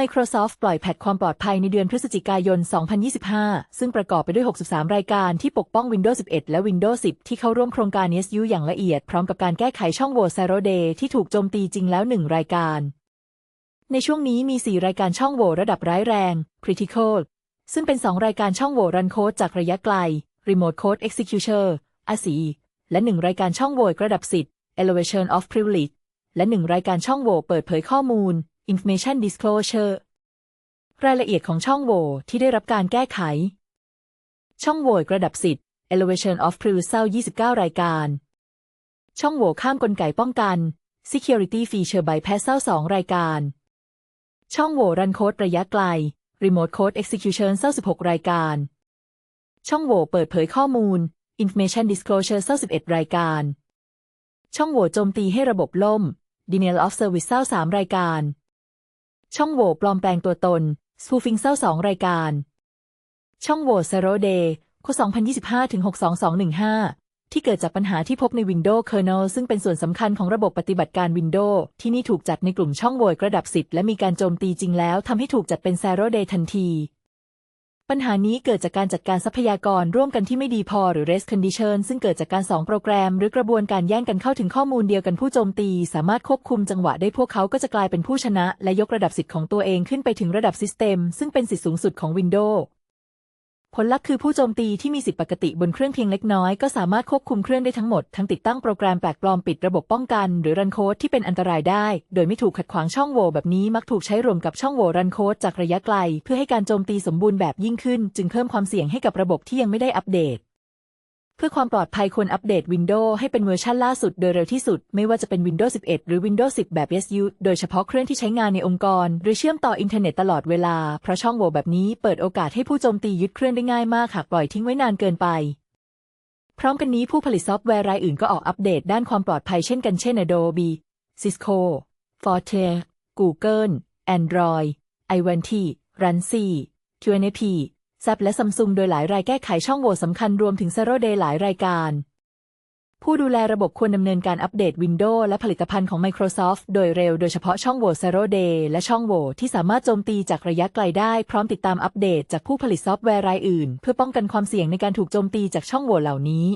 Microsoft ปล่อยแพทความปลอดภัยในเดือนพฤศจิกายน 2025 ซึ่งประกอบไปด้วย 63 รายการที่ปกป้อง Windows 11 และ Windows 10 ที่เข้าร่วมโครงการ NSU อย่างละเอียด พร้อมกับการแก้ไขช่องโหว่ Zero Day ที่ถูกโจมตีจริงแล้ว 1 รายการ ในช่วงนี้มี 4 รายการช่องโหว่ระดับร้ายแรง Critical ซึ่งเป็น 2 รายการช่องโหว่รันโค้ดจากระยะไกล Remote Code Execution ASI และ 1 รายการช่องโหว่ระดับสิทธิ์ Elevation of Privilege และ 1 รายการช่องโหว่เปิดเผยข้อมูล Information Disclosure รายละเอียดของช่องโหว่ที่ได้รับการแก้ไข ช่องโหว่ระดับสิทธิ์ Elevation of Privilege 29 รายการ ช่องโหว่ข้ามกลไกป้องกัน Security Feature Bypass 2รายการ ช่องโหว่รันโค้ดระยะไกล Remote Code Execution 16รายการ ช่องโหว่เปิดเผยข้อมูล Information Disclosure 11รายการ ช่องโหว่โจมตีให้ระบบล่ม Denial of Service 3รายการ ช่องโหว่ปลอมแปลงตัวตน Spoofing 2รายการ ช่องโหว่ Zero Day ค2025-62215 ที่เกิดจากปัญหาที่พบใน Windows Kernel ซึ่งเป็นส่วนสำคัญของระบบปฏิบัติการ Windows ที่นี่ถูกจัดในกลุ่มช่องโหว่ระดับ 10 และมีการโจมตีจริงแล้วทำให้ถูกจัดเป็น Zero Day ทันที ปัญหานี้เกิดจากการจัดการทรัพยากรร่วมกันที่ไม่ดีพอหรือ rest condition ซึ่งเกิดจากการสองโปรแกรม หรือกระบวนการแย่งกันเข้าถึงข้อมูลเดียวกันผู้โจมตี สามารถควบคุมจังหวะได้พวกเขาก็จะกลายเป็นผู้ชนะ และยกระดับสิทธิ์ของตัวเองขึ้นไปถึงระดับ System ซึ่งเป็นสิทธิสูงสุดของ Windows ผลลัพธ์คือผู้โจมตีที่มีสิทธิปกติบนเครื่องเพียงเล็กน้อยก็สามารถควบคุมเครื่องได้ทั้งหมด ทั้งติดตั้งโปรแกรมแปลกปลอมปิดระบบป้องกัน หรือรันโค้ดที่เป็นอันตรายได้ โดยไม่ถูกขัดขวางช่องโหว่แบบนี้มักถูกใช้รวมกับช่องโหว่รันโค้ดจากระยะไกล เพื่อให้การโจมตีสมบูรณ์แบบยิ่งขึ้น จึงเพิ่มความเสี่ยงให้กับระบบที่ยังไม่ได้อัปเดต เพื่อความปลอดภัยควรอัปเดต Windows ให้เป็นเวอร์ชันล่าสุดโดยเร็วที่สุด ไม่ว่าจะเป็น Windows 11 หรือ Windows 10 แบบ SU โดยเฉพาะเครื่องที่ใช้งานในองค์กร หรือเชื่อมต่ออินเทอร์เน็ตตลอดเวลา เพราะช่องโหว่แบบนี้เปิดโอกาสให้ผู้โจมตียึดเครื่องได้ง่ายมากหากปล่อยทิ้งไว้นานเกินไป พร้อมกันนี้ผู้ผลิตซอฟต์แวร์รายอื่นก็ออกอัปเดตด้านความปลอดภัยเช่นกันเช่น Adobe Cisco Forte Google Android Ivanti Rancy QNAP แซปและซัมซุงโดยหลายรายแก้ไขช่องโหว่สำคัญรวมถึงเซโรเดย์หลายรายการ ผู้ดูแลระบบควรดำเนินการอัปเดต Windows และผลิตภัณฑ์ของ Microsoft โดยเร็วโดยเฉพาะช่องโหว่ Zero Day และช่องโหว่ที่สามารถโจมตีจากระยะไกลได้ พร้อมติดตามอัปเดตจากผู้ผลิตซอฟต์แวร์รายอื่น เพื่อป้องกันความเสี่ยงในการถูกโจมตีจากช่องโหว่เหล่านี้